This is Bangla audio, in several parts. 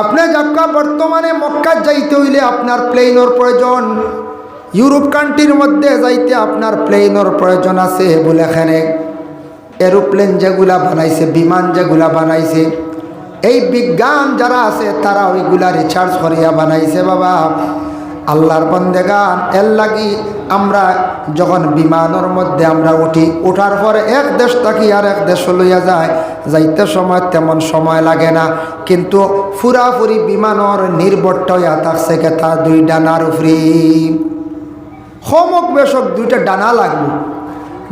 আপনি যাক্কা বর্তমানে মক্কা যাইতে হইলে আপনার প্লেনের প্রয়োজন। ইউরোপ কান্ট্রির মধ্যে যাইতে আপনার প্লেনের প্রয়োজন আছে বলে এখানে। এরোপ্লেন যেগুলা বানাইছে, বিমান যেগুলা বানাইছে, এই বিজ্ঞান যারা আছে তারা ওইগুলা রিচার্জ করিয়া বানাইছে বাবা। আল্লাহর বন্দেগান, এর লাগি আমরা যখন বিমানের মধ্যে আমরা উঠি, উঠার পরে এক দেশ থাকি আর এক দেশ লইয়া যায়। যাইতে সময় তেমন সময় লাগে না। কিন্তু ফুরাফুরি বিমানের নির্ভরটা হইয়া থাকছে কে তার দুই ডানার উফরি সমক বেশক দুইটা ডানা লাগবে।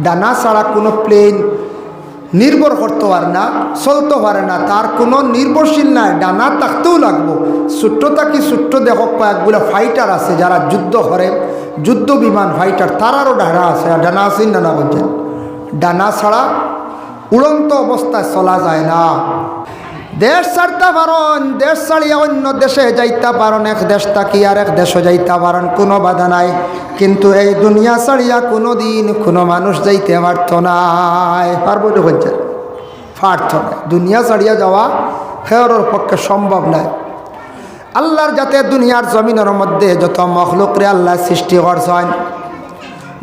ডানা ছাড়া কোনো প্লেন নির্ভর করতে পারে না, চলতে পারে না, তার কোনো নির্ভরশীল নাই, ডানা থাকতেও লাগবো। ছোট্ট থাকি ছোট্ট দেখক কয়েকগুলো ফাইটার আছে যারা যুদ্ধ করে, যুদ্ধ বিমান ফাইটার তারারও ডানা আছে, আর ডানা আছে ডানা বলছেন ডানা ছাড়া উড়ন্ত অবস্থায় চলা যায় না। দেশ ছাড়তে পারন দেশ ছাড়িয়া অন্য দেশে যাইতে পারন এক দেশ থাকি আর এক দেশে যাইতে পারন কোনো বাধা নাই। কিন্তু এই দুনিয়া ছাড়িয়া কোনো দিন কোনো মানুষ যাইতে পারত নাই পারব তো বলছে? পারত না। দুনিয়া ছাড়িয়া যাওয়া হেওরের পক্ষে সম্ভব নয় আল্লাহর যাতে দুনিয়ার জমিনের মধ্যে যত মখলুকরে আল্লাহ সৃষ্টি করছেন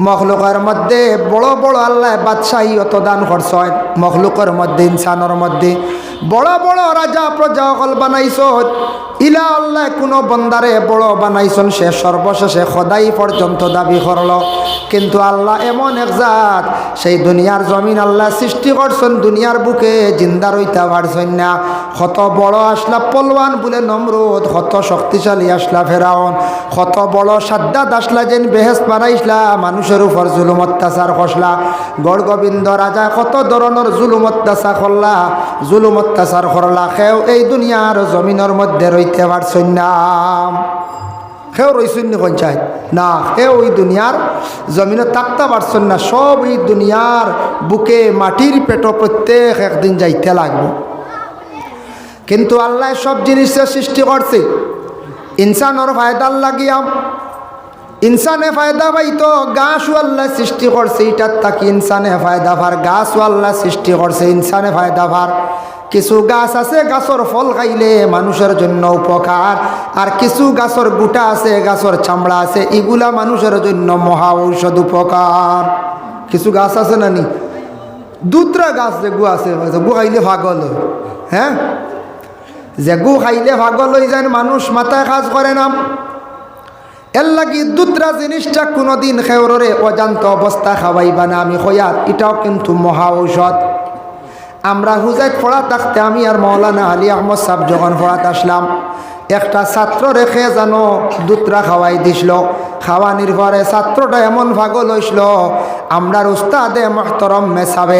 মখলুকের মধ্যে বড় বড় আল্লাহ বাদশাহী অত দান করছয় মখলুকের মধ্যে, ইনসানের মধ্যে। বড় বড় রাজা প্রজা অকল বানাইছ ইলা আল্লাহ কোনো বন্দারে বড় বানাইছন, সে সর্বশেষে সদাই পর্যন্ত দাবি করল। কিন্তু আল্লাহ এমন এক জাত, সেই দুনিয়ার জমিন আল্লাহ সৃষ্টি করছেন, দুনিয়ার বুকে জিন্দা রইতে পারছেন না। কত বড় আসলা পলওয়ান বলে নমরুদ, কত শক্তিশালী আসলা ফেরাউন, কত বড় সাদ্দাত আসলা যেন বেহেস বানাইসলা মানুষের উপর জুলুম, অত্যাচার করলা গড় গোবিন্দ রাজা কত ধরনের জুলুম, অত্যাচার করলা জুলুম, অত্যাচার করলা সেও এই দুনিয়ার জমিনের মধ্যে রইতে পারছেন না। সেও রইছেন নি পঞ্চায়েত না সেও ওই দুনিয়ার জমিনে থাকতে পারছেন না, সব এই দুনিয়ার বুকে মাটির পেট প্রত্যেক একদিন যাইতে লাগবে। কিন্তু আল্লাহ সব জিনিসের সৃষ্টি করছে। ইনসানর ফায়দার লাগিয়া, ইনসানে ফায়দা পাইতো, গাছও আল্লাহ সৃষ্টি করছে এটার তাকে ইনসানে ফায়দা ভার, গাছও আল্লাহ সৃষ্টি করছে, ইনসানে ফায়দা ভার। কিছু গাছ আছে, গাছর ফল খাইলে মানুষের জন্য উপকার। আর কিছু গাছর গুটা আছে, গাছর চামড়া আছে, এগুলা মানুষের জন্য মহা ঔষধ উপকার। কিছু গাছ আছে না নি? দুতরা গাছ যেগু আছে যেগু খাইলে পাগল হয়। হ্যাঁ? যেগু খাইলে পাগল হয়ে যায়, মানুষ মাথায় কাজ করে না। এর লাগি দুতরা জিনিসটা কোনোদিন খেওরে অজান্ত অবস্থা খাওয়াইবা না আমি হইয়াত এটাও কিন্তু মহা ঔষধ। আমরা হুজাইত পড়া থাকতে আমি আর মৌলানা আলী আহমদ সাহ যখন পড়াতে আসলাম, একটা ছাত্র রেখে জানো দুতরা খাওয়াই দিছিল। খাওয়ানির পরে ছাত্রটা এমন ভাগল হইছিল, আমরার উস্তাদে মহতরম মেসাবে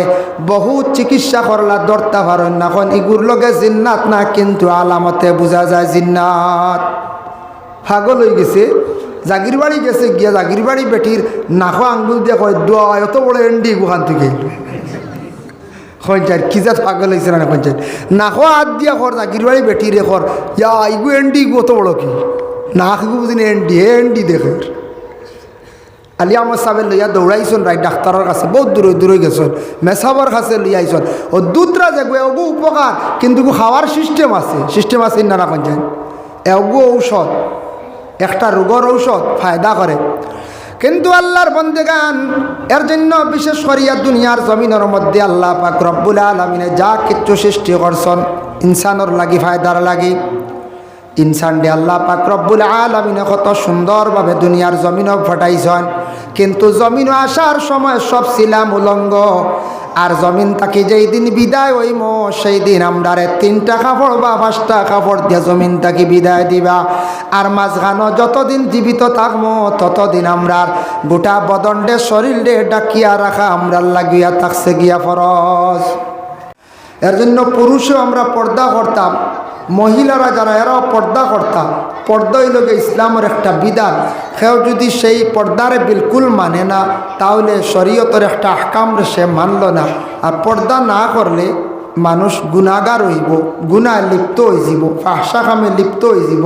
বহু চিকিৎসা করলা, দরতা পারেন না, এখন ইগুর লগে জিন্নাত না, কিন্তু আলামতে বোঝা যায় জিন্নাত। পাগল হয়ে গেছে জাগির বাড়ি গেছে, গিয়া জাগির বাড়ি বেটির নাখো আঙ্গুল দিয়ে কয়, দোয়া, এত বড় এন্ডি গুহান থেকে খঞ্চার কি জাত পাগল হয়েছে না খঞ্চার নাখো হাত দিয়া কর জাগির বাড়ি বেটি রে কর ইয়া, ইগু এন্ডি অত বড় কি? নাক ইগু বুঝিনি এন্ডি, হে এন্ডি দেখে। আলি আমার সাহেব লইয়া দৌড়াইছন রাই ডাক্তারের কাছে, বহুত দূরে দূরে গেছন। মেসাবর কাছে লইয়াইছন ও দুতরা যে এগু উপকার কিন্তু খাওয়ার সিস্টেম আছে। সিস্টেম আছে না না পঞ্চায়েত এগু ঔষধ। একটা রোগর ঔষধ ফায়দা করে কিন্তু আল্লাহর বন্দেগান, এর জন্য বিশেষ করিয়া দুনিয়ার জমিনের মধ্যে আল্লাহ পাক রব্বুল আলমিনে যা কিচ্ছু সৃষ্টি করছেন, ইনসানোর লাগি ফায়দার লাগি। ইনসান ডে আল্লাহ পাক রব্বুল আলমিনে কত সুন্দরভাবে দুনিয়ার জমিনও ফটাইছেন। কিন্তু জমিনও আসার সময় সব ছিলাম উলঙ্গ আর জমিন তাকে যেই দিন বিদায় হইম, সেই দিন আমরা তিনটা কাপড় বা পাঁচটা কাপড় দিয়ে জমিন তাকে বিদায় দিবা। আর মাঝখানো যতদিন জীবিত থাকব ততদিন আমরা গোটা বদণ্ডে শরীরে ডাকিয়া রাখা আমরা লাগিয়া থাকছে গিয়া ফরজ। এর জন্য পুরুষও আমরা পর্দা করতাম। মহিলারা যারা, এরাও পর্দা করতাম পর্দা হইল ইসলামের একটা বিধান। সেও যদি সেই পর্দারে বিলকুল মানে না, তাহলে শরীয়তের একটা আহকামরে সে মানল না। আর পর্দা না করলে মানুষ গুণাগার হইব গুণায় লিপ্ত হয়ে যাব ফাহসা কামে লিপ্ত হয়ে যাব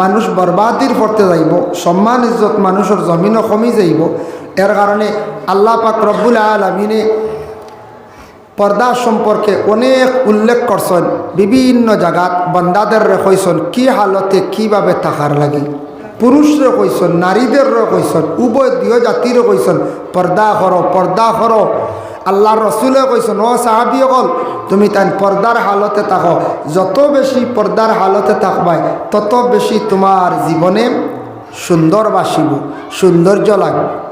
মানুষ বরবাদির পড়তে যাইব, সম্মান ইজ্জত মানুষের জমিনও কমি যাইব। এর কারণে আল্লাহ পাক রব্বুল আলমিনে পর্দা সম্পর্কে অনেক উল্লেখ করছেন। বিভিন্ন জায়গাত বন্দাদের কইসন কি হালতে কীভাবে থাকার লাগে? পুরুষরে কইসন নারীদেরও কইসন উভয় দুই জাতিরও কইসন পর্দা করো পর্দা করো। আল্লাহর রসুলে কইসন ও সাহাবি অকল তুমি তাই পর্দার হালতে থাকো। যত বেশি পর্দার হালতে থাকবাই তত বেশি তোমার জীবনে সুন্দর বাসিব সৌন্দর্য লাগবে।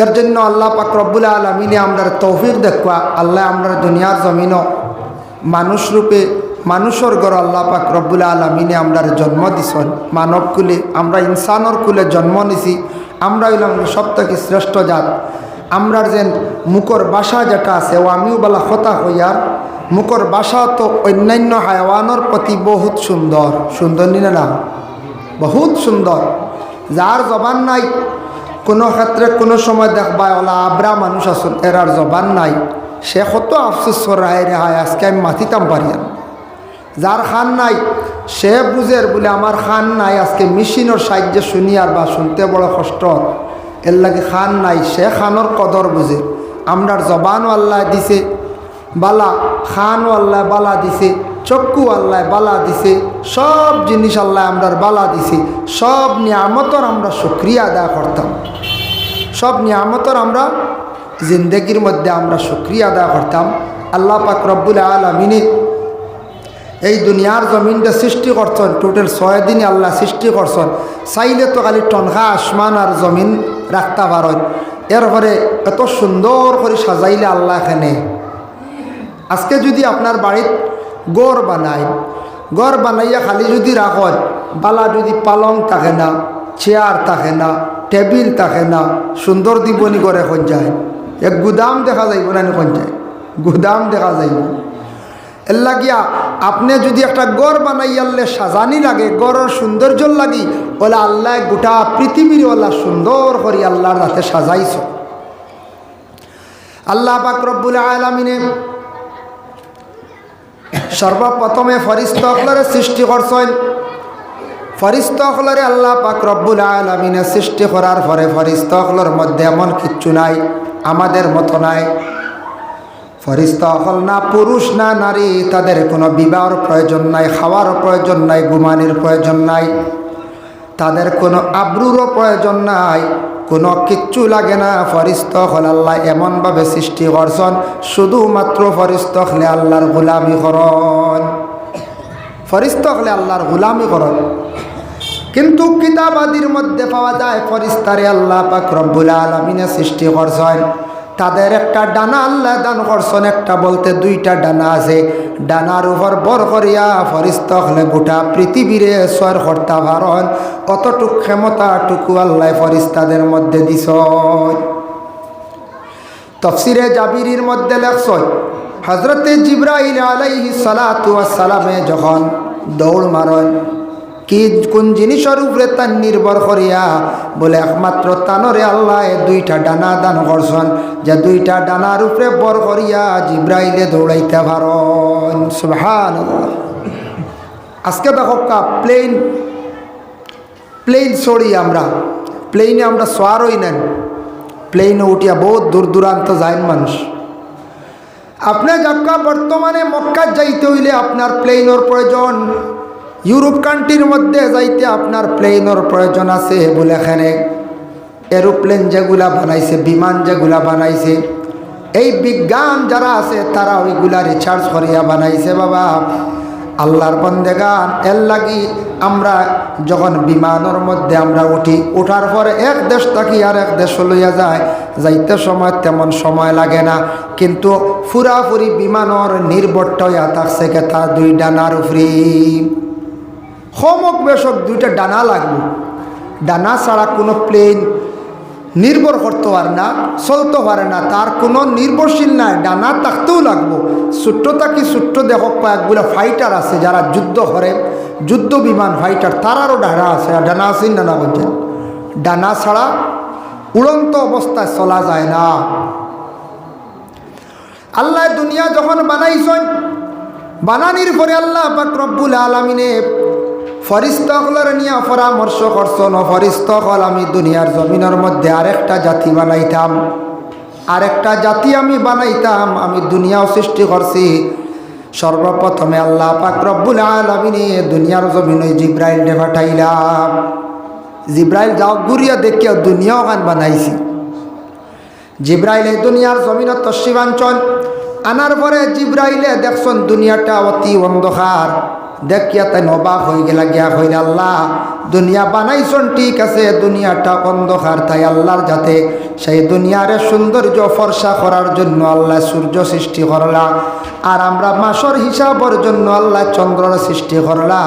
এর জন্য আল্লাহ পাক রব্বুল আলমিনে আমরা তৌফিক দেখবা আল্লাহ আমরা দুনিয়ার জমিনও মানুষ রূপে, মানুষের গড় আল্লাহ পাক রব্বুল আলমিনে আমরা জন্ম দিছন। মানব কুলে আমরা ইনসানর কুলে জন্ম নিছি, আমরা হইলাম সব থেকে শ্রেষ্ঠ জাত। আমরার যেন মুখর বাসা যেটা আছে, ও আমিও বলা হতা হইয়ার মুখর বাসা তো অন্যান্য হায়াওয়ানোর প্রতি বহুত সুন্দর। সুন্দর নিনে বহুত সুন্দর। যার জবান নাই কোনো ক্ষেত্রে কোনো সময় দেখবা ওলা আবরা মানুষ আসুন এরার জবান নাই। সে কত আফসোস রায় রেহায় আজকে আমি মাতিতাম পারি। যার খান নাই, সে বুঝের বলে আমার খান নাই, আজকে মেশিনের সাহায্যে শুনি আর বা শুনতে বড় কষ্ট। এর লাগে খান নাই, সে খানোর কদর বুঝে আমরার জবানও আল্লাহ দিছে, বালা খানও আল্লাহ বালা দিছে। চক্ষু আল্লাহ বালা দিছে, সব জিনিস আল্লাহ আমরা বালা দিছে, সব নিয়ামতর আমরা সক্রিয়া আদায় করতাম। সব নিয়ামতর আমরা জিন্দগির মধ্যে আমরা সক্রিয়া আদায় করতাম। আল্লাহ পাক রব্বুল আলমিনে এই দুনিয়ার জমিনটা সৃষ্টি করছেন টোটাল ছয় দিনে আল্লাহ সৃষ্টি করছেন। চাইলে তো খালি টনখা আসমান আর জমিন রাখতে পারেন। এরপরে এত সুন্দর করে সাজাইলে আল্লাহ এখানে। আজকে যদি আপনার বাড়িত গড় বানায়। গড় বানাইয়া খালি যদি রাখেন বালা যদি পালং থাকে না চেয়ার থাকে না, টেবিল থাকে না সুন্দর দিবনি করে এখন যায়। এক গুদাম দেখা যাইব না এখন যায়? গুদাম দেখা যাইব। এর লাগিয়া আপনি যদি একটা গড় বানাইয়ালে সাজানি লাগে গড়ের সৌন্দর্য লাগি ওলা আল্লাহ গোটা পৃথিবীর ওলা সুন্দর করি আল্লাহর রাতে সাজাইছ। আল্লাহ পাক আলমিনে সর্বপ্রথমে ফরিস্তকলরে সৃষ্টি করছেন। ফরিস্তকলরে আল্লাহ পাক রব্বুল আলমিনে সৃষ্টি করার পরে ফরিস্তকলর মধ্যে এমন কিচ্ছু নাই, আমাদের মতো নাই। ফরিস্তকল না পুরুষ না নারী, তাদের কোনো বিবাহর প্রয়োজন নাই, খাওয়ার প্রয়োজন নাই গুমানির প্রয়োজন নাই। তাদের কোনো আব্রুরও প্রয়োজন নাই। কোনো কিচ্ছু লাগে না। ফরিস্ত হল আল্লাহ এমনভাবে সৃষ্টি করছেন, শুধুমাত্র ফরিস্ত হলে আল্লাহর গোলামি করন। ফরিস্ত হলে আল্লাহর গোলামি করন। কিন্তু কিতাবাদির মধ্যে পাওয়া যায়, ফরিস্তারে আল্লাহ পাক রব্বুল আলমিনে সৃষ্টি করছেন। তাদের একটা ডানা আল্লাহ দান করছেন, একটা বলতে দুইটা ডানা আছে। ডানার উপর বর করিয়া ফরিস্ত হলে গোটা পৃথিবীরে সর কর্তা ভারণ অতটুক ক্ষমতাটুকু আল্লাহ ফরিস্তাদের মধ্যে দিস তফসিরে জাবিরির মধ্যে লেখছ হজরতে জিব্রাইল আলাইহি সালাতু সালামে যখন দৌড় মারন কি কোন জিনিসের উপরে তার নির্ভর করিয়া বলে, একমাত্র তানরে আল্লাহ দুইটা ডানা দান করছেন। যে দুইটা ডানার উপরে বর করিয়া জিব্রাইলে দৌড়াইতে পারন। সুবহান আজকে দেখো কা প্লেন প্লেন সরি আমরা। প্লেনে আমরা সোয়ারই নেন। প্লেনে উঠিয়া বহুত দূর দূরান্ত যায় মানুষ। আপনার যাক্কা বর্তমানে মক্কা যাইতে হইলে আপনার প্লেনের প্রয়োজন। ইউরোপ কান্ট্রির মধ্যে যাইতে আপনার প্লেনের প্রয়োজন আছে বলে এখানে এরোপ্লেন যেগুলা বানাইছে, বিমান যেগুলা বানাইছে, এই বিজ্ঞান যারা আছে তারা ওইগুলা রিচার্জ করিয়া বানাইছে বাবা। আল্লাহর বন্দেগান, এর লাগি আমরা যখন বিমানের মধ্যে আমরা উঠি ওঠার পরে এক দেশ থাকি আর এক দেশ লইয়া যায়, যাইতে সময় তেমন সময় লাগে না। কিন্তু ফুরাফুরি বিমানের নির্ভরটা হইয়া থাকছে কে তার দুই ডানার উপরি সমক বেশক দুইটা ডানা লাগবে ডানা ছাড়া কোনো প্লেন নির্ভর করতে পারে না, চলতে পারে না। তার কোনো নির্ভরশীল নাই, ডানা থাকতেও লাগবো। ছোট্ট থাকি ছোট্ট দেখো কয়েকগুলো ফাইটার আছে যারা যুদ্ধ করে, যুদ্ধ বিমান ফাইটার তারারও ডানা আছে ডানা আছে ডানা বলছেন ডানা ছাড়া উড়ন্ত অবস্থায় চলা যায় না। আল্লাহ দুনিয়া যখন বানাইছেন, বানানির পরে আল্লাহ পাক রব্বুল আলমিনে ফরিস্তকলের নিয়ে পরামর্শ করছেন ফরিস্তকল আমি দুনিয়ার জমিনের মধ্যে আরেকটা জাতি বানাইতাম। আরেকটা জাতি আমি বানাইতাম, আমি দুনিয়াও সৃষ্টি করছি। সর্বপ্রথমে আল্লাহ পাক রব্বুল আলমিনে দুনিয়ার জমিনে জিব্রাইল ডে জিব্রাইল যাও ঘুরিয়া দেখিয়া দুনিয়াও গান বানাইছি। জিব্রাইল এই দুনিয়ার জমিনত তসিবাঞ্চল আনার পরে জিব্রাইলে দেখছেন দুনিয়াটা অতি অন্ধকার। দেখিয়া তাই নবাক হয়ে গেলা, গিয়া হইলে আল্লাহ, দুনিয়া বানাইছন, ঠিক আছে, দুনিয়াটা অন্ধকার, তাই আল্লাহর যাতে সেই দুনিয়ারে সৌন্দর্য ফর্সা করার জন্য আল্লাহ সূর্য সৃষ্টি করলা, আর আমরা মাসর হিসাবর জন্য আল্লাহ চন্দ্রের সৃষ্টি করলা,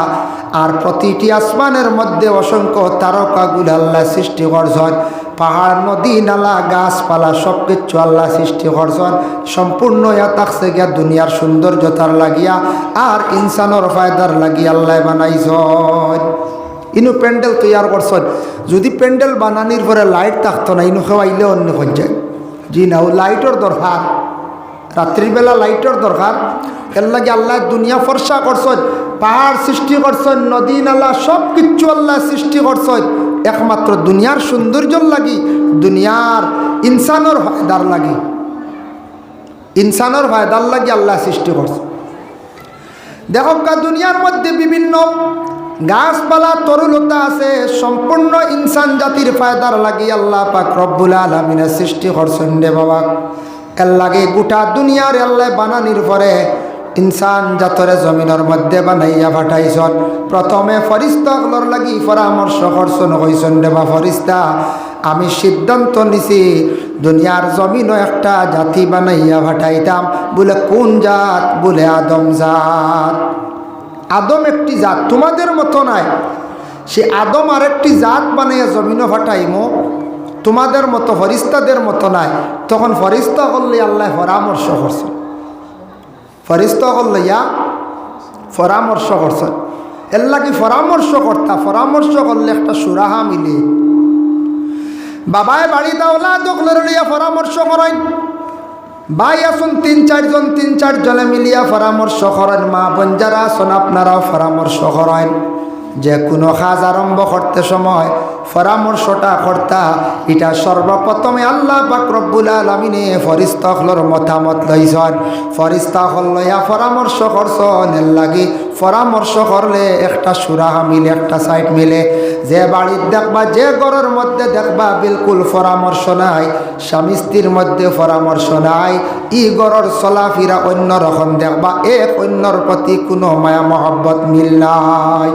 আর প্রতিটি আসমানের মধ্যে অসংখ্য তারকাগুলো আল্লাহ সৃষ্টি করছেন। পাহাড়, নদী, নালা, গাছপালা সব কিছু আল্লাহ সৃষ্টি করছেন। সম্পূর্ণ ইয়া থাকছে গিয়া দুনিয়ার সৌন্দর্যতার লাগিয়া, আর ইনসানোর ফায়দার লাগিয়া আল্লাহ বানাইছন। ইনু প্যান্ডেল তৈয়ার করছেন। যদি প্যান্ডেল বানানির পরে লাইট থাকতো না, ইনু খাওয়াইলে অন্য যায়। জি না, ও লাইটের দরকার। রাত্রিবেলা লাইটের দরকার। এর লাগে আল্লাহ দুনিয়া ফর্সা করছেন, পাহাড় সৃষ্টি করছেন, নদী, নালা সব কিচ্ছু আল্লাহ সৃষ্টি করছেন। একমাত্র দুনিয়ার সৌন্দর্যর লাগি, দুনিয়ার ইনসানোর ফায়দার লাগি। ইনসানোর ফায়দার লাগি আল্লাহ সৃষ্টি করছে। দেখো দুনিয়ার মধ্যে বিভিন্ন গাছপালা, তরুলতা আছে, সম্পূর্ণ ইনসান জাতির ফায়দার লাগি আল্লাহ পাক রব্বুল আলমিনের সৃষ্টি করছেন রে বাবা। এর লাগে গোটা দুনিয়ার আল্লাহ বানানির পরে ইনসান জাতরে জমিনের মধ্যে বানাইয়া পাঠাইছন প্রথমে ফরিস্তাগুলোর লাগি পরামর্শ করছন হইছন রে বা ফরিস্তা, আমি সিদ্ধান্ত নিছি, দুনিয়ার জমিনও একটা জাতি বানাইয়া পাঠাইতাম বলে, কোন জাত? বলে, আদম জাত। আদম একটি জাত, তোমাদের মতো নাই। সে আদম আর একটি জাত বানাইয়া জমিনও ফাটাইমো, তোমাদের মতো ফরিস্তাদের মতো নাই। তখন ফরিস্তা করলে আল্লাহ পরামর্শ করছেন। ফরিস্তা লইয়া ইয়া পরামর্শ করছেন এর কি পরামর্শ কর্তা, পরামর্শ করলে একটা সুরাহা মিলে। বাবায় বাড়ি দাওলা দখলের লইয়া পরামর্শ করেন। ভাই আসুন তিন চারজন, তিন চারজনে মিলিয়া পরামর্শ করেন। মা বোন যারা আসুন, আপনারাও পরামর্শ করেন। যে কোনো কাজ আরম্ভ করতে সময় পরামর্শটা কর্তা, এটা সর্বপ্রথমে আল্লাহ পাক রব্বুল আলমিনে ফরিস্তাখলর মতামত লইছন। ফরিস্তাখল লইয়া পরামর্শ করছন, এর লাগি পরামর্শ করলে একটা সুরাহা মিলে, একটা সাইড মিলে। যে বাড়ির দেখবা, যে ঘরের মধ্যে দেখবা বিলকুল পরামর্শ নাই, স্বামী স্ত্রীর মধ্যে পরামর্শ নাই, ই ঘরের চলাফিরা অন্য রকম দেখবা, এক অন্যর প্রতি কোনো মায়া মহব্বত মিল নাই।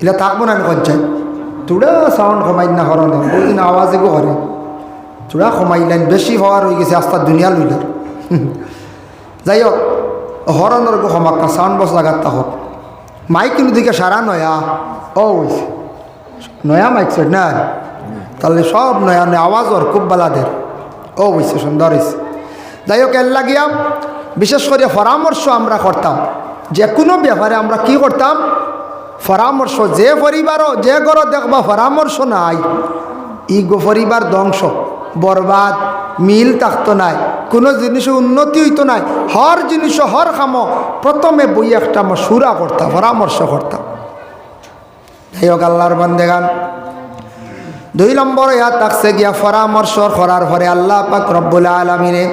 এটা থাকব না কঞ্চায় চূড়া সাউন্ড কমাই না হরণ বহুদিন আওয়াজ এগো করে চূড়া কমাইলেন বেশি হওয়ার হয়ে গেছে আস্তা দুনিয়া লইলার যাই হোক হরণের গো হমাক্কা সাউন্ড বস লাগাত হোক মাইক কিন্তু দিকে সারা নয়া ও নয়া মাইক সেট না তাহলে সব নয়া নয় আওয়াজ ওর খুব বালাদের। ও হইছে সুন্দর হয়েছে যাই হোক এর লাগিয়া, বিশেষ করে পরামর্শ আমরা করতাম। যে কোনো ব্যাপারে আমরা কি করতাম? পরামর্শ, যে পরিবারও, যে ঘর দেখবা পরামর্শ নাই। ই গো পরিবার ধ্বংস, বরবাদ, মিল থাকতো নাই, কোনো জিনিসের উন্নতি হইতো নাই, হর জিনিস হর খাম প্রথমে বই একটা আমার সুরা করতাম পরামর্শ করতাম। যাই হোক, আল্লাহর বন্দেগান। দুই নম্বর ইয়া থাকছে গিয়া পরামর্শ করার পরে আল্লাহ পাক রব্বুল আলমিনে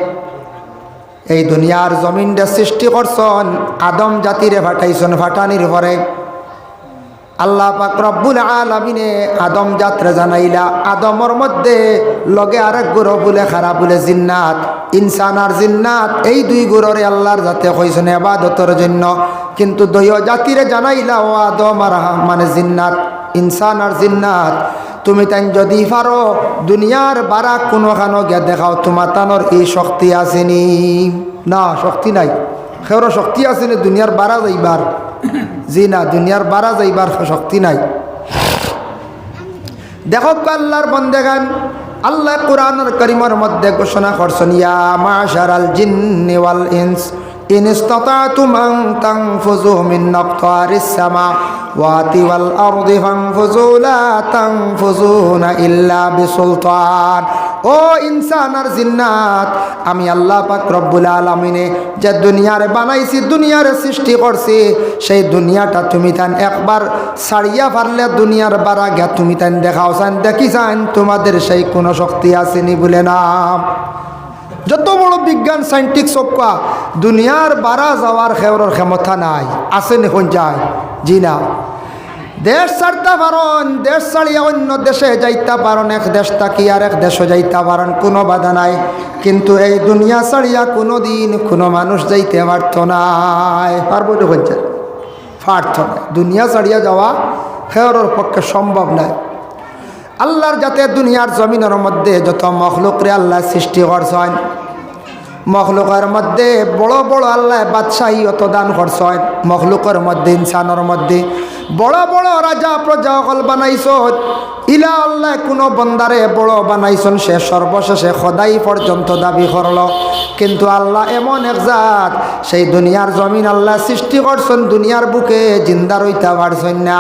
এই দুনিয়ার জমিনটা সৃষ্টি করছন, আদম জাতিরে ফাটাইছন, ফাটানির পরে আল্লাহ পাক রব্বুল আলমিনে আদম যাত্রা জানাইলা, আদমর মধ্যে লগে আরেক গুরু বলে খারাপ বলে জিন্নাত, ইনসান আর জিন্নাত, এই দুই গুররে আল্লাহর যাতে কইছেন আবাদতর জন্য। কিন্তু দৈয় জাতিরে জানাইলা, ও আদম আর মানে জিন্নাত, ইনসান আর জিন্নাত, তুমি তাই যদি পারো দুনিয়ার বারা কোনোখানো গিয়া দেখাও, তোমার তানোর এই শক্তি আসেনি। না, শক্তি নাই। সেওর শক্তি আসেনি, দুনিয়ার বারা যাইবার। জি না দুনিয়ার বারা যাইবার শক্তি নাই। দেখো আল্লাহর বন্দেগান, আল্লাহ কোরআনের করিমের মধ্যে ঘোষণা করছেন, ইয়া মাশার আল জিন্নি ওয়াল ইনস, ইন ইল্লা ও ইনসান আর জিন্নাত, আমি আল্লাহ পাক রব্বুল আলমিনে যে দুনিয়ার বানাইছি, দুনিয়ার সৃষ্টি করছি, সেই দুনিয়াটা তুমি তান একবার ছাড়িয়া পারলে দুনিয়ার বারা গিয়া তুমি তান দেখাও চান, দেখি চান তোমাদের সেই কোনো শক্তি আসেনি বলে না। যত বড় বিজ্ঞান সাইন্টিক সবকা, দুনিয়ার বারা যাওয়ার খেওরের ক্ষমতা নাই আছে এখন যায়? জি না। দেশ ছাড়তে পারন দেশ ছাড়িয়া অন্য দেশে যাইতে পারন এক দেশ থাকি আর এক দেশে যাইতে পারন কোনো বাধা নাই। কিন্তু এই দুনিয়া ছাড়িয়া কোনো দিন কোনো মানুষ যাইতে পারত নাই পারব তো বলছে পারত না। দুনিয়া ছাড়িয়া যাওয়া খেওরের পক্ষে সম্ভব নাই। আল্লাহর যাতে দুনিয়ার জমিনের মধ্যে যত মখলুকরে আল্লাহ সৃষ্টি করছেন মখলুকের মধ্যে বড় বড় আল্লাহ বাদশাহী অত দান করছেন। মখলুকের মধ্যে, ইনসানের মধ্যে। বড় বড় রাজা, প্রজা অকল বানাইছ ইলা আল্লাহ কোনো বন্দারে বড় বানাইছন, সে সর্বশেষে সদাই পর্যন্ত দাবি করল। কিন্তু আল্লাহ এমন এক জাত, সেই দুনিয়ার জমিন আল্লাহ সৃষ্টি করছেন, দুনিয়ার বুকে জিন্দা রইতে পারছেন না।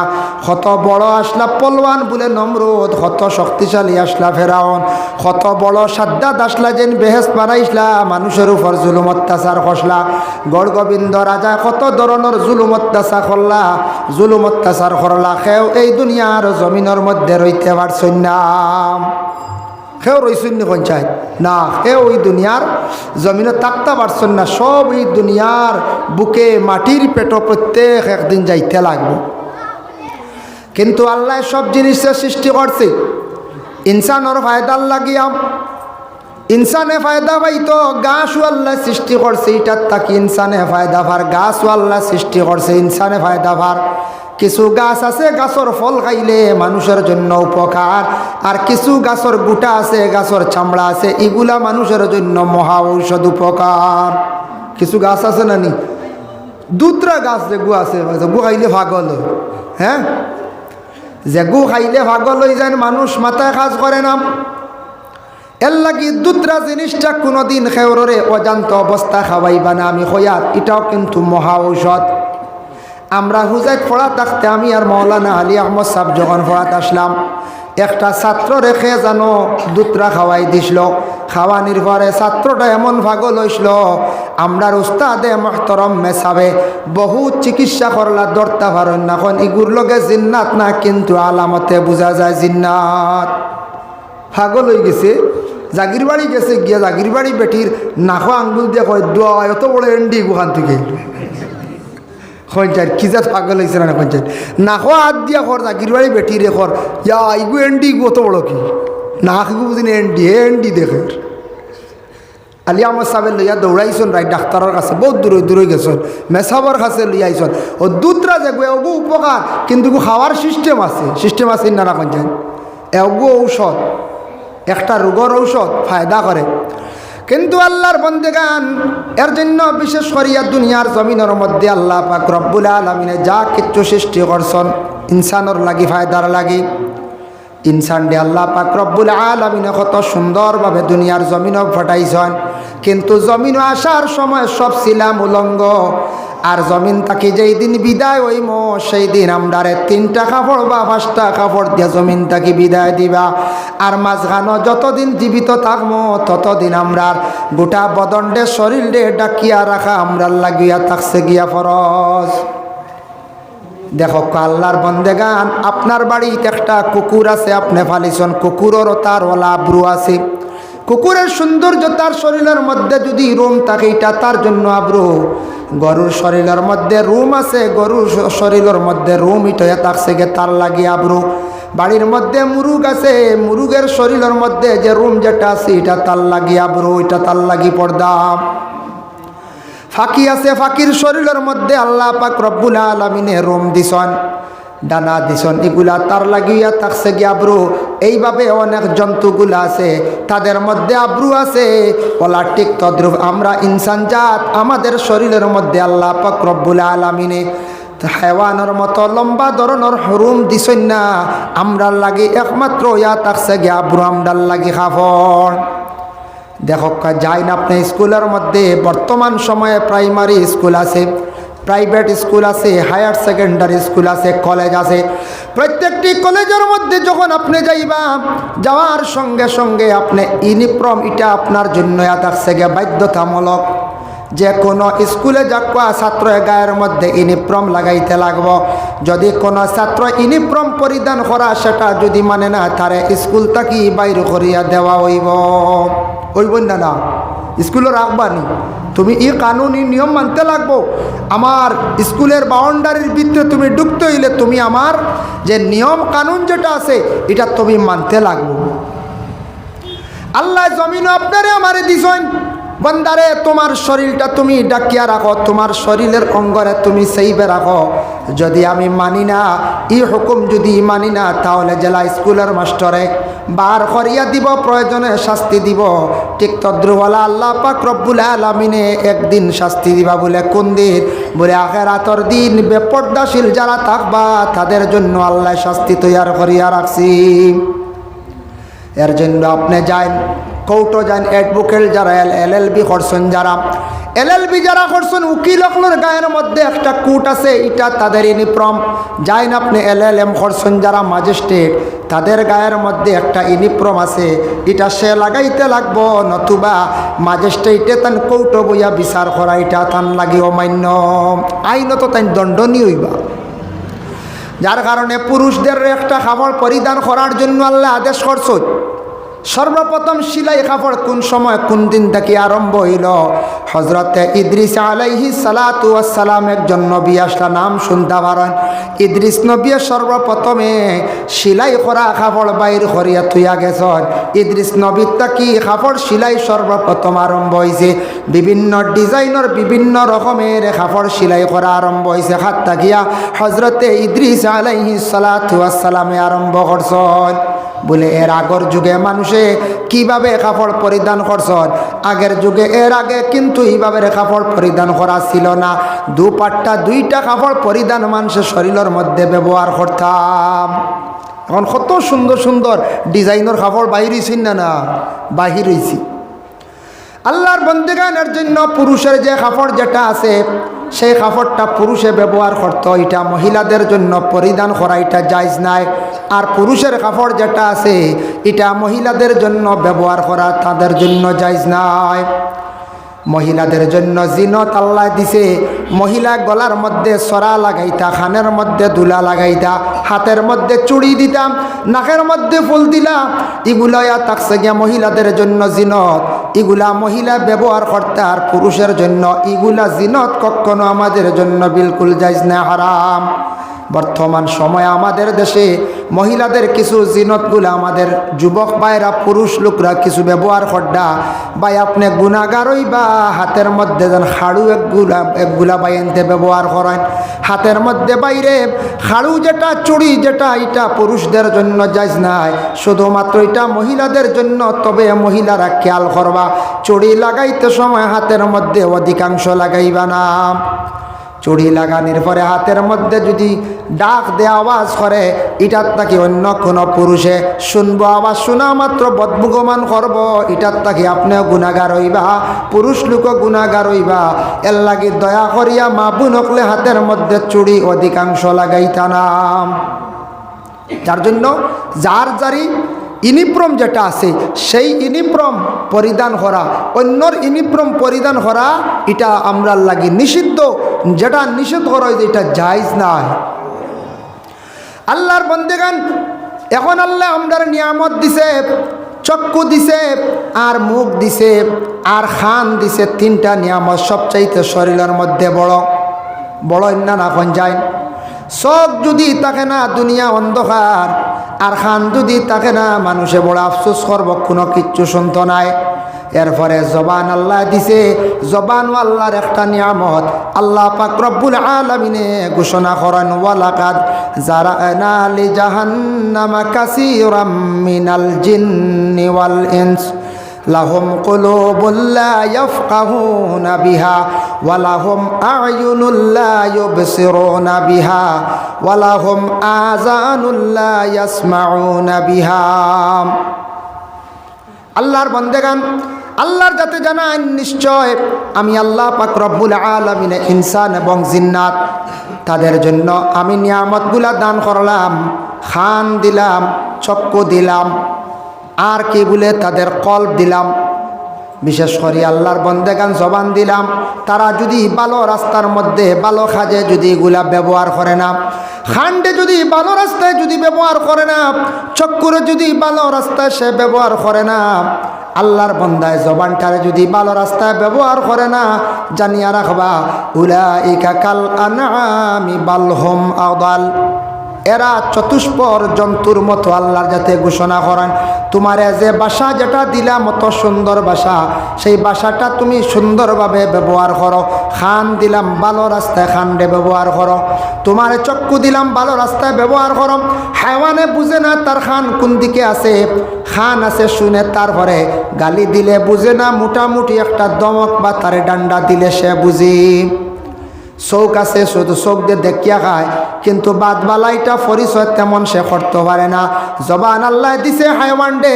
কত বড় আসলা পলওয়ান বলে নমরুদ, কত শক্তিশালী আসলা ফেরাউন, কত বড় সাদ্দাত আসলা যেন বেহেস বানাইসলা মানুষের উপর জুলুম, অত্যাচার করলা গড় গোবিন্দ রাজা কত ধরনের জুলুম, অত্যাচার করলা, জুলুম, অত্যাচার করলা সেও এই দুনিয়ার জমিনের মধ্যে রইতে পারছেন না। সেও রইছেন না পঞ্চায়েত। না সেও ওই দুনিয়ার জমিনে থাকতে পারছেন না, সব এই দুনিয়ার বুকে মাটির পেট প্রত্যেক একদিন যাইতে লাগবে। কিন্তু আল্লাহ সব জিনিসের সৃষ্টি করছে। ইনসানের ফায়দার লাগিয়া। ইনসানে ফায়দা পাইতো, গাছও আল্লাহ সৃষ্টি করছে এটার তাকে ইনসানে ফায়দা ভার, গাছও আল্লাহ সৃষ্টি করছে, ইনসানে ফায়দা ভার। কিছু গাছ আছে, গাছর ফল খাইলে মানুষের জন্য উপকার। আর কিছু গাছর গুটা আছে, গাছর চামড়া আছে, এগুলা মানুষের জন্য মহা ঔষধ উপকার। কিছু গাছ আছে না নি? দুতরা গাছ যেগু আছে গু খাইলে ভাগল হয়। যেগু খাইলে ভাগল হয়ে যায়, মানুষ মাথায় কাজ করে না। এর লাগি দুতরা জিনিসটা কোনোদিন খেওরে অজান্ত অবস্থা খাওয়াইবা না আমি হইয়াত এটাও কিন্তু মহা ঔষধ। আমরা হুজাইত পড়া থাকতে আমি আর মৌলানা আলী আহমদ সাহ যখন পড়াতে আসলাম, একটা ছাত্র রেখে জানো দুতরা খাওয়াই দিছিল। খাওয়ানির পরে ছাত্রটা এমন ভাগল হইছিল আমরার উস্তাদে মহতরম মেসাবে বহু চিকিৎসা করলা, দরতা পারেন না ইগুর লগে জিন্নাত না, কিন্তু আলামতে বোঝা যায় জিন্নাত। পাগল হয়ে গেছে, জাগির বাড়ি গেছে, গিয়া জাগির বাড়ি বেটির নাখো আঙ্গুল দিয়ে কয়, দোয়া, এত বড় এন্ডি গুহান থেকে। খঞ্চার কি জাত পাগল হয়েছে না খঞ্চার নাখো হাত দিয়া কর জাগির বাড়ি বেটি রে কর ইয়া, ইগু এন্ডি ইগু অত বড় কি? নাক ইগু বুঝিনি এন্ডি এন্ডি দেখে। আলি আমার সাহেব লইয়া দৌড়াইছন রাই ডাক্তারের কাছে। বহুত দূরে দূরে গেছন। মেসাবর কাছে লইয়াইছন ও দুতরা যে এগু উপকার কিন্তু খাওয়ার সিস্টেম আছে। সিস্টেম আছে না না খঞ্চার এগু ঔষধ, একটা রোগর ঔষধ ফায়দা করে কিন্তু আল্লাহর বন্দেগান, এর জন্য বিশেষ করিয়া দুনিয়ার জমিনের মধ্যে আল্লাহ পাক রব্বুল আলমিনে যা কিচ্ছু সৃষ্টি করছেন, ইনসানোর লাগি ফায়দার লাগি। ইনসান ডে আল্লাহ পাক রব্বুল আলমিনে কত সুন্দরভাবে দুনিয়ার জমিনও ফটাইছেন। কিন্তু জমিনও আসার সময় সব ছিলাম উলঙ্গ আর জমিন তাকে যেই দিন বিদায় হইম, সেই দিন আমরারে তিনটা কাপড় বা পাঁচটা কাপড় দিয়া জমিন তাকে বিদায় দিবা। আর মাঝখানো যতদিন জীবিত থাকব ততদিন আমরার গোটা বদণ্ডে শরীর রে ডাকিয়া রাখা আমরার লাগিয়া থাকছে গিয়া ফরজ। দেখো, আল্লাহর বন্দেগান, আপনার বাড়িতে একটা কুকুর আছে, আপনি ফালিছন, কুকুরেরও তার ওলা আব্রু আছে। কুকুরের সৌন্দর্য তার শরীরের মধ্যে যদি রুম থাকে, এটা তার জন্য আব্রু গরুর শরীরের মধ্যে রুম আছে, গরুর শরীরের মধ্যে রুম ইটয়া থাকছে গে তার লাগি আব্রু বাড়ির মধ্যে মুরুগ আছে, মুরুগের শরীরের মধ্যে যে রুম যেটা আছে, এটা তার লাগি আব্রু এটা তার লাগি পর্দা। ফাঁকি আছে, ফাঁকির শরীরের মধ্যে আল্লাহ পাক রব্বুল আলমিনে রোম দিছন। ডানা দিছন, এগুলা তার লাগিয়া থাকছে গিয়ে আব্রু। এইভাবে অনেক জন্তুগুলা আছে, তাদের মধ্যে আব্রু আছে। ওলা ঠিক তদ্রুপ, আমরা ইনসান জাত, আমাদের শরীরের মধ্যে আল্লাহ পাক রব্বুল আলমিনে হেওয়ানোর মতো লম্বা ধরনের হরুম দিছন না। আমরার লাগি একমাত্র ইয়া থাকছে গিয়ে আব্রু, আমরার লাগি দেখো যায় না আপনি স্কুলের মধ্যে, বর্তমান সময়ে প্রাইমারি স্কুল আছে। প্রাইভেট স্কুল আছে, হায়ার সেকেন্ডারি স্কুল আছে, কলেজ আছে। প্রত্যেকটি কলেজের মধ্যে যখন আপনি যাইবা, যাওয়ার সঙ্গে সঙ্গে আপনি ইউনিফর্ম এটা আপনার জন্য থাকছে গে বাধ্যতামূলক। যে কোনো স্কুলে যাকুয়া ছাত্র গায়ের মধ্যে ইউনিফর্ম লাগাইতে লাগবো। যদি কোনো ছাত্র ইউনিফর্ম পরিধান করা, সেটা যদি মানে না, তারে স্কুল থাকি বাইর করিয়া দেওয়া হইব। হইব না না? স্কুলে রাখবানি তুমি এই কানুনি নিয়ম মানতে লাগবো। আমার স্কুলের বাউন্ডারির ভিতরে তুমি ডুবতে হইলে তুমি আমার যে নিয়ম কানুন যেটা আছে, এটা তুমি মানতে লাগবো। আল্লাহ জমিনও আপনারে আমারে দিছেন। বন্দারে, তোমার শরীরটা তুমি ডাকিয়া রাখো, তোমার শরীরের অঙ্গরে তুমি সেইবে রাখো। যদি আমি মানি না ই হুকুম যদি মানি না, তাহলে জেলা স্কুলের মাস্টরে বার করিয়া দিব, প্রয়োজনে শাস্তি দিব। ঠিক তদ্রুওয়ালা আল্লাহ পাক রব্বুল আলমিনে একদিন শাস্তি দিবা বলে কোন দিন? বলে, আখেরাতর দিন বেপর্দাশীল যারা থাকবা, তাদের জন্য আল্লাহ শাস্তি তৈয়ার করিয়া রাখছি। এর জন্য আপনি যান, কৌটো যান অ্যাডভোকেট যারা, এল এল এল বি করছেন যারা। এল এল বি যারা করছেন, উকিল অকলোর গায়ের মধ্যে একটা কুট আছে, এটা তাদের ইউনিফর্ম। যাইন আপনি এল এল এম করছেন যারা ম্যাজিস্ট্রেট তাদের গায়ের মধ্যে একটা ইউনিফর্ম আছে, এটা সে লাগাইতে লাগবো, নতুবা ম্যাজিস্ট্রেটে তান কৌটো বইয়া বিচার করা এটা তান লাগি অমান্য। আইনত তাই দণ্ডনীয় হইবা। যার কারণে পুরুষদের একটা খাবার পরিধান করার জন্য আল্লাহ আদেশ করছ। সর্বপ্রথম সিলাই কাপড় কোন সময়, কোন দিন থেকে আরম্ভ হইল? হজরতে ইদ্রিস আলাইহি সালাতু আসসালাম একজন নবী আসলা, নাম শুনতে পারেন। ইদ্রিস নবী সর্বপ্রথমে সিলাই করা কাপড় বাইর করিয়া থুইয়া গেছেন। ইদ্রিস নবীর তাকি কাপড় সিলাই সর্বপ্রথম আরম্ভ হয়েছে বিভিন্ন ডিজাইনের বিভিন্ন রকমের কাপড় সিলাই করা আরম্ভ হয়েছে হাত তাকিয়া হজরতে ইদ্রিস আলাইহি সালাতু আরম্ভ করছেন। বলে, এর আগর যুগে মানুষে কীভাবে কাপড় পরিধান করছেন? আগের যুগে, এর আগে কিন্তু এইভাবে কাপড় পরিধান করা ছিল না। দুপাট্টা, দুইটা কাপড় পরিধান মানুষের শরীরের মধ্যে ব্যবহার করতাম। এখন কত সুন্দর সুন্দর ডিজাইনের কাপড় বাহির না না? বাহির হয়েছি আল্লাহর বন্দিগানের জন্য পুরুষের যে কাপড় যেটা আছে, সেই কাপড়টা পুরুষে ব্যবহার করতো। এটা মহিলাদের জন্য পরিধান করা, এটা জায়জ নাই। আর পুরুষের কাপড় যেটা আছে, এটা মহিলাদের জন্য ব্যবহার করা তাদের জন্য জায়জ নাই। মহিলাদের জন্য জিনত আল্লাহ দিছে। মহিলা গলার মধ্যে সরা লাগাইতা, খানের মধ্যে দুলা লাগাইতা, হাতের মধ্যে চুড়ি দিতাম নাকের মধ্যে ফুল দিলাম এগুলো থাকছে গিয়া মহিলাদের জন্য জিনত। এগুলা মহিলা ব্যবহার করতে আর পুরুষের জন্য ইগুলা জিনত কখনো আমাদের জন্য, বিলকুল যাইজ না, হারাম। বর্তমান সময়ে আমাদের দেশে মহিলাদের কিছু জিনতগুলো আমাদের যুবক ভাইরা, পুরুষ লোকরা কিছু ব্যবহার করডা বা আপনি গুণাগারই বা হাতের মধ্যে যেন হাড়ু একগুলা একগুলা বাইনতে ব্যবহার করেন। হাতের মধ্যে বাইরে হাড়ু যেটা, চুড়ি যেটা, এটা পুরুষদের জন্য যাইজ নাই। শুধুমাত্র এটা মহিলাদের জন্য, তবে মহিলারা খেয়াল করবা, চুড়ি লাগাইতে সময় হাতের মধ্যে অধিকাংশ লাগাইবা না। চুড়ি লাগানোর পরে হাতের মধ্যে যদি ডাক দে আওয়াজ করে, এটার তাকে অন্য কোনো পুরুষে শুনব, আওয়াজ শোনা মাত্র বদমুগমান করব, এটার তাকে আপনিও গুণাগার হইবা, পুরুষ লোক গুণাগার হইবা। এর লাগে দয়া করিয়া মা বুনকলে হাতের মধ্যে চুড়ি অধিকাংশ লাগাইতা নাম যার জন্য যার যারি ইউনিফর্ম যেটা আছে, সেই ইউনিফর্ম পরিধান করা, অন্যর ইউনিফর্ম পরিধান করা, এটা আমরা লাগি নিষিদ্ধ। যেটা নিষিদ্ধ করা হয়েছে, এটা জায়জ নাই। আল্লাহর বন্দেগান, এখন আল্লাহ আমরার নিয়ামত দিছে, চক্ষু দিছে, আর মুখ দিছে, আর খান দিছে, তিনটা নিয়ামত সবচাইতে শরীরের মধ্যে বড়। বড় না না এখন যায়? চোখ যদি তাকে না, দুনিয়া অন্ধকার। আর খান যদি তাকে না, মানুষে বড় আফসোস করব, কোনো কিচ্ছু শুনত নাই। এরপরে জবান আল্লাহ দিছে, জবান আল্লাহর একটা নিয়ামত। আল্লাহ পাকরবুল আলমিনে ঘোষণা করেন, ওয়ালাকাদ যারা নালি জাহান্নামা কাসিরাম মিনাল জিন্নি ওয়াল ইনস। লাহুম কুলুবুল লা ইয়াফকাহুনা বিহা ওয়া লাহুম আ'য়ুনুল লা ইউবসিরুনা বিহা ওয়া লাহুম আযানুল লা ইয়াসমাউনা বিহা। আল্লাহর বন্দেগান, আল্লাহর যাতে জানান নিশ্চয়, আমি আল্লাহ পাক রব্বুল আলমিনে ইনসান এবং জিন্নাত, তাদের জন্য আমি নিয়ামতগুলা দান করলাম, খান দিলাম চক্কু দিলাম আর কি বলে তাদের কল্প দিলাম। বিশেষ করে আল্লাহর বন্দেগান জবান দিলাম। তারা যদি ভালো রাস্তার মধ্যে, ভালো খাজে যদি এগুলা ব্যবহার করে না, খান্ডে যদি ভালো রাস্তায় যদি ব্যবহার করে না, চক্কুরে যদি ভালো রাস্তায় সে ব্যবহার করে না, আল্লাহর বন্দায় জবানটারে যদি ভালো রাস্তায় ব্যবহার করে না, জানিয়া রাখবা উলা ইকা কাল আনামি বালহম আদাল। এরা চতুষ্পর জন্তুর মতো আল্লাহর যাতে ঘোষণা করেন। তোমার যে বাসা যেটা দিলা অত সুন্দর বাসা, সেই বাসাটা তুমি সুন্দরভাবে ব্যবহার করো। খান দিলাম ভালো রাস্তায় খান্ডে ব্যবহার করো। তোমার চক্ষু দিলাম ভালো রাস্তায় ব্যবহার করো। হাইওয়ানে বুঝে না তার খান কোন দিকে আছে। খান আছে শুনে তারপরে গালি দিলে বুঝে না, মোটামুটি একটা দমক বা তারে ডান্ডা দিলে সে বুঝি। চৌক আছে, শুধু চোখ দিয়ে দেখিয়া খায়। কিন্তু বাদ বালাইটা পরিচয় তেমন সে করতে পারে না। জবান আল্লাহ দিছে হায়ওয়ান ডে,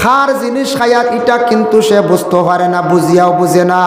খার জিনিস খায়াত ইটা কিন্তু সে বুঝতে পারে না, বুঝিয়াও বুঝে না।